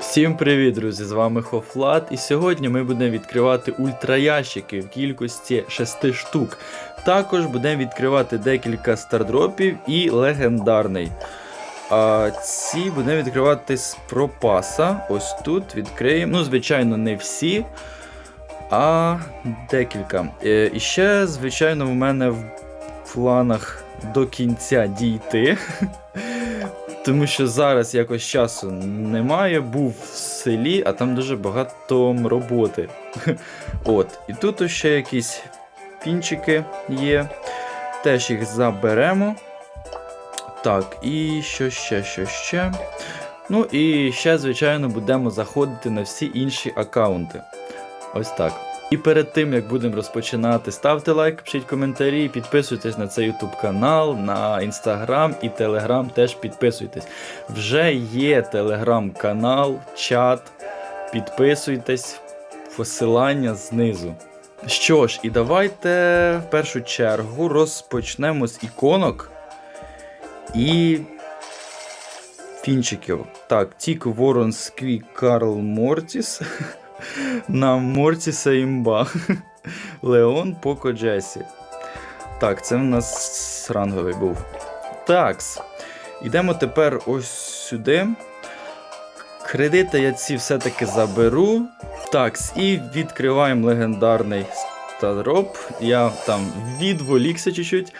Всім привіт, друзі! З вами Хофлат, і сьогодні ми будемо відкривати ультраящики в кількості 6 штук. Також будемо відкривати декілька стардропів і легендарний. А ці будемо відкривати з пропаса. Ось тут відкриємо. Ну, звичайно, не всі, а декілька. Е, І ще, звичайно, в мене в планах до кінця дійти. Тому що зараз якось часу немає, був в селі, а там дуже багато роботи. От. І тут ще якісь пінчики є. Теж їх заберемо. Так, і що ще, що ще. Ну і ще, звичайно, будемо заходити на всі інші аккаунти. Ось так. І перед тим як будемо розпочинати, ставте лайк, пишіть коментарі, підписуйтесь на цей YouTube канал, на інстаграм і телеграм теж підписуйтесь. Вже є телеграм-канал, чат. Підписуйтесь, посилання знизу. Що ж, і давайте в першу чергу розпочнемо з іконок і фінчиків. Так, Тік Ворон Скві Карл Мортіс. На Мортіса імба. Леон Поко Джесі. Так, це в нас ранговий був. Такс. Ідемо тепер ось сюди. Кредити я ці все-таки заберу. Такс, і відкриваємо легендарний стадроп. Я там відволікся чуть-чуть.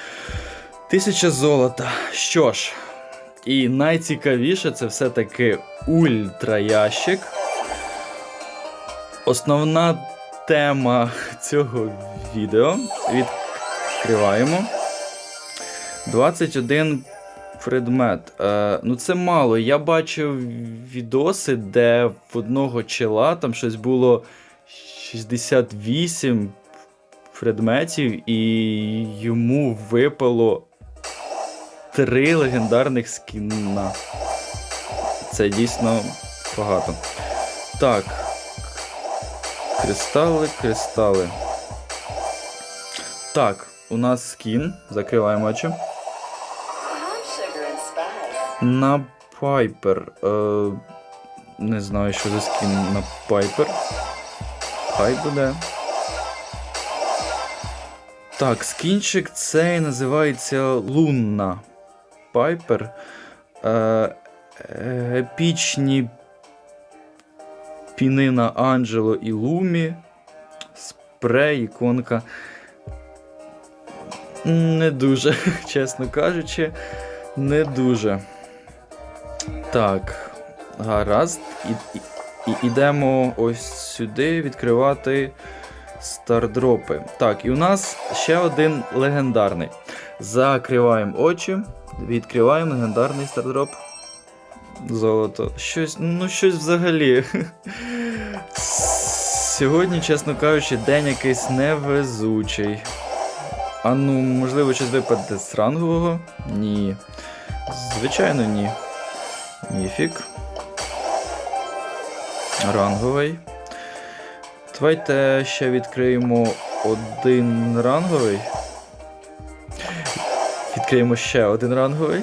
Тисяча золота. Що ж, і найцікавіше це все-таки ультраящик. Основна тема цього відео. Відкриваємо. 21 предмет. Е, ну, це мало. Я бачив відоси, де в одного чела там щось було 68 предметів, і йому випало три легендарних скіна. Це дійсно багато. Так. Кристали, кристали. Так, у нас скін. Закриваємо очі. На Пайпер. Е, не знаю, що за скін на Пайпер. Хай буде. Так, скінчик цей називається Лунна Пайпер. Е, епічні Пінина Анджело і Лумі. Спрей, іконка. Не дуже, чесно кажучи, не дуже. Так, гаразд. І, і, ідемо ось сюди відкривати стардропи. Так, і у нас ще один легендарний. Закриваємо очі, відкриваємо легендарний стардроп. Золото. Щось, ну щось взагалі. Сьогодні, чесно кажучи, день якийсь невезучий. А ну, можливо, щось випаде з рангового? Ні. Звичайно, ні. Міфік. Ранговий. Давайте ще відкриємо один ранговий. Відкриємо ще один ранговий.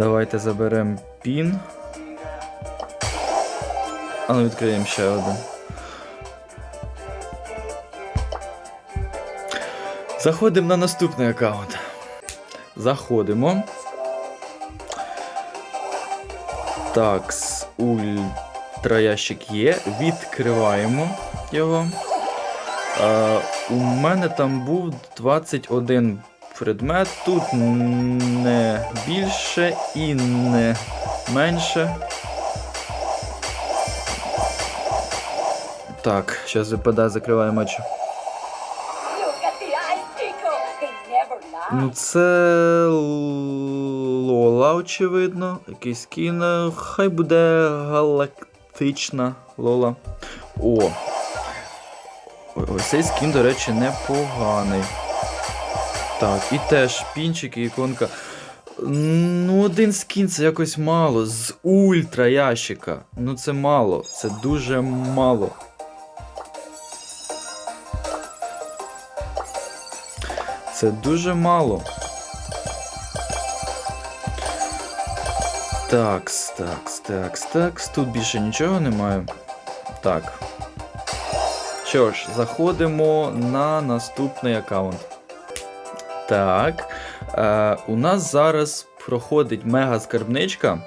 Давайте заберемо пін. А ну відкриємо ще один. Заходимо на наступний аккаунт. Заходимо. Так, ультраящик є. Відкриваємо його. Е, у мене там був 21 предмет. Тут не більше і не менше. Так, зараз. They never lie. Ну, це Лола, очевидно. Якийсь скін. е, Хай буде галактична Лола. О. Ось цей скін, до речі, непоганий. Так, і теж пінчик і іконка. Ну, один скін це якось мало. З ультра ящика. Ну це мало. Це дуже мало. Це дуже мало. Такс, такс, такс, такс. Тут більше нічого немає. Так. Що ж, заходимо на наступний аккаунт. Так. Е, у нас зараз проходить мега скарбничка.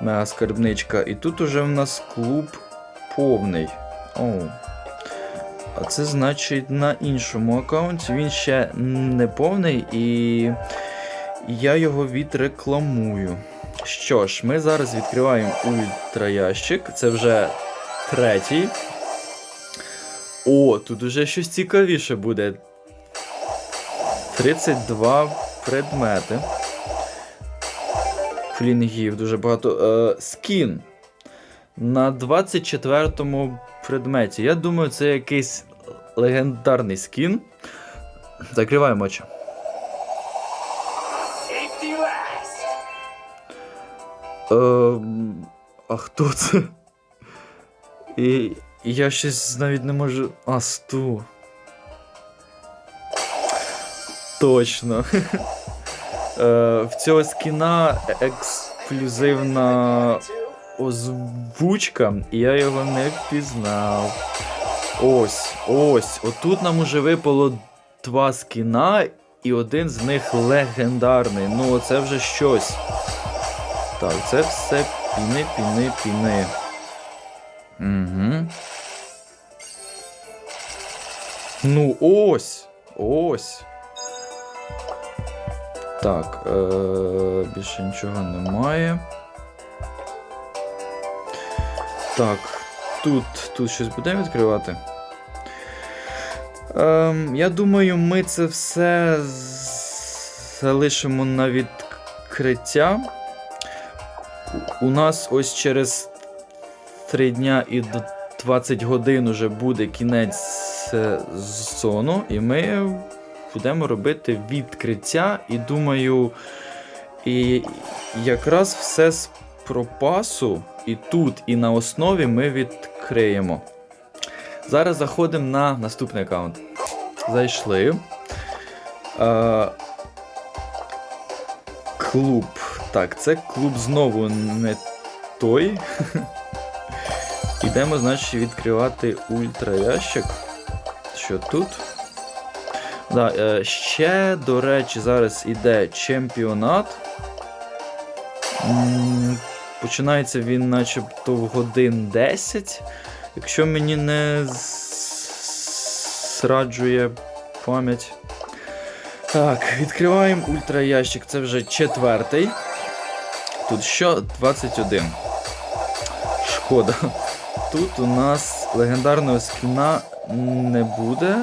Мега скарбничка. І тут уже в нас клуб повний. Оу. А це значить на іншому аккаунті він ще не повний і я його відрекламую. Що ж, ми зараз відкриваємо ультраящик. Це вже третій. О, тут уже щось цікавіше буде. 32 предмети. Флінгів дуже багато. Е, скін. На 24-му предметі. Я думаю, це якийсь легендарний скін. Закриваємо очі. Е, а хто це? І я щось навіть не можу. А, сту. Точно. Е, в цього скіна ексклюзивна озвучка, і я його не впізнав. Ось, ось. Отут нам уже випало два скіна, і один з них легендарний. Ну, це вже щось. Так, це все піни, піни, піни. Угу. Ну, ось. Ось. Так, е- більше нічого немає. Так, тут, тут щось будемо відкривати. Ем, я думаю, ми це все залишимо на відкриття. У нас ось через 3 дня і д- 20 годин уже буде кінець сезону, і ми будемо робити відкриття. І думаю, і якраз все з пропасу і тут, і на основі ми відкриємо. Зараз заходимо на наступний аккаунт. Зайшли. Е, клуб. Так, це клуб знову не той. Ідемо, значить, відкривати ультраящик. Що тут? Да, е, ще, до речі, зараз іде чемпіонат. Починається він начебто в годин 10. Якщо мені не зраджує пам'ять. Так, відкриваємо ультраящик. Це вже четвертий. Тут що 21. Шкода. Тут у нас легендарного скіна не буде,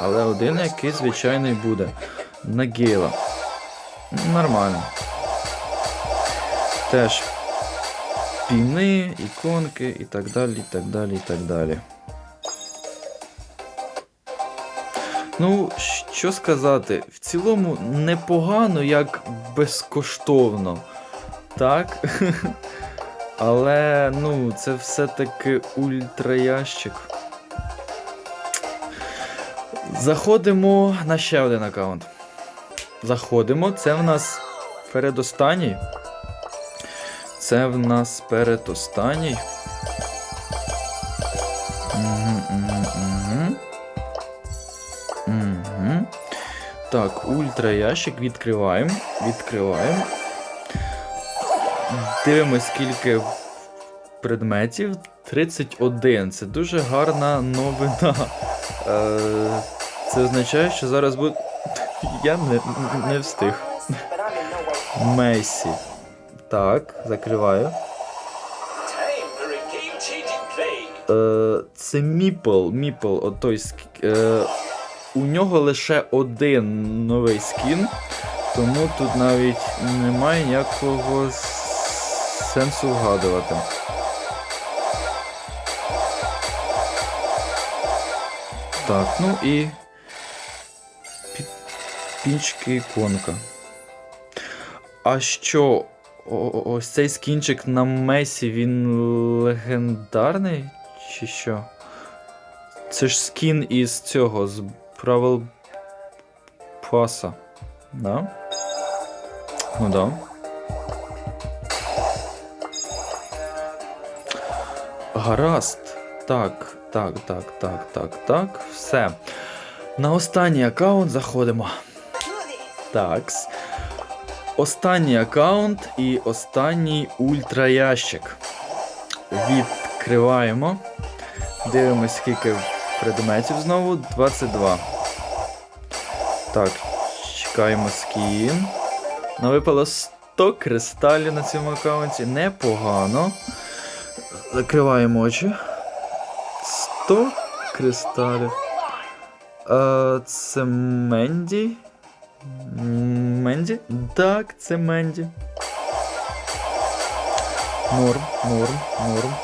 але один який звичайний буде. Нагіла. Нормально. Теж піни, іконки і так далі, і так далі, і так далі. Ну, що сказати, в цілому непогано, як безкоштовно. Так. Але, ну, це все-таки ультраящик. Заходимо на ще один аккаунт. Заходимо. Це в нас передостанній. Це в нас передостанній. Угу, угу, угу. Так, ультраящик відкриваємо. Відкриваємо. Дивимось, скільки предметів. 31. Це дуже гарна новина. Е, це означає, що зараз буде. Я не, не встиг. Мейсі. Так, закриваю. Е, це Міпл. Міпл, от той ск- е, У нього лише один новий скін, тому тут навіть немає ніякого сенсу вгадувати. Так, ну і скінчики іконка. А що? Ось цей скінчик на Месі, він легендарний, чи що? Це ж скін із цього, з правил паса. Да? Ну да. Гаразд. Так, так, так, так, так, так. Все. На останній аккаунт заходимо. Такс. Останній аккаунт і останній ультраящик. Відкриваємо. Дивимось, скільки предметів знову. 22. Так, чекаємо скін. Ну, випало 100 кристалів на цьому аккаунті. Непогано. Закриваємо очі. 100 кристалів. А, це Менді. Менді? Так, це Менді. Норм, норм, норм.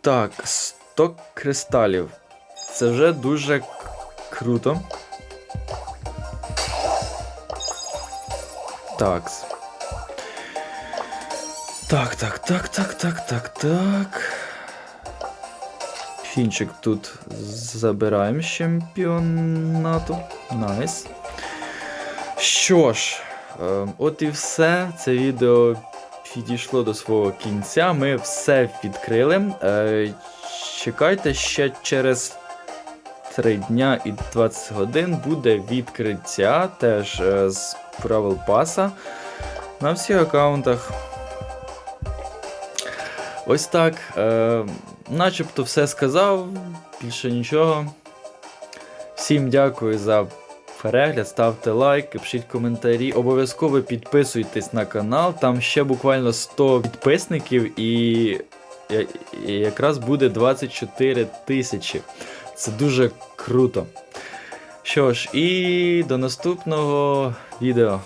Так, 100 кристалів. Це вже дуже круто. Так. Так, так, так, так, так, так, так. Фінчик тут забираємо чемпіонату. Найс. Що ж, е, от і все. Це відео підійшло до свого кінця. Ми все відкрили. Е, чекайте ще через 3 дня і 20 годин буде відкриття теж е, з правил паса на всіх аккаунтах. Ось так. Е, начебто все сказав, більше нічого. Всім дякую за перегляд, ставте лайк, пишіть коментарі. Обов'язково підписуйтесь на канал. Там ще буквально 100 підписників і, і якраз буде 24 тисячі. Це дуже круто. Що ж, і до наступного відео.